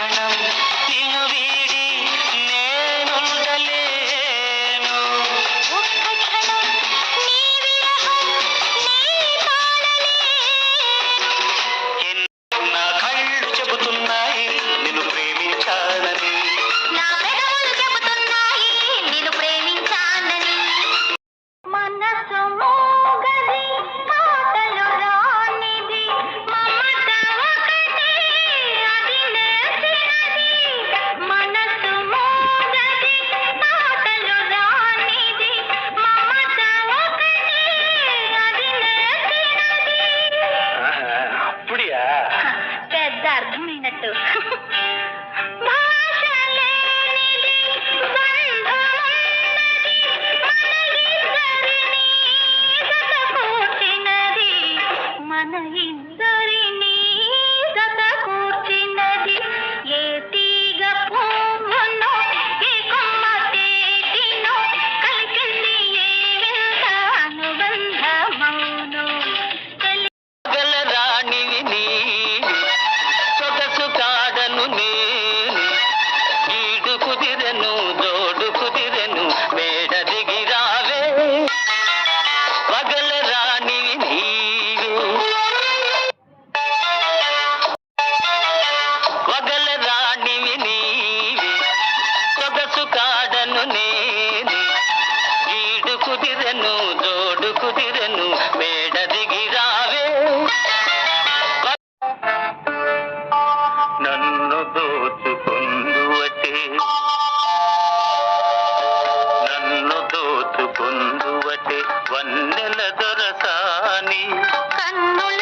క్షణం నిన్ను వీడి నేనుండలేను ఒక్క క్షణం నీ విరహం నీ తాళలేను ఎన్- నా కళ్ళు చెబుతున్నాయి నిన్ను ప్రేమించాలని నా పెదవులు చెబుతున్నాయి నిన్ను ప్రేమించానని. మనసు మోగది అర్థమైనట్టు. మన ఇద్దరిని కుదిరెను జోడు కుదిరెను మేడ దిగిరావే. పగల రాణి నీవి. పగల రాణి నీవి. సొగసు కాడను నేను. ఈడు కుదిరెను జోడు కుదిరెను మేడ దిగిరా వన్నెల దొరసాని. కన్నుల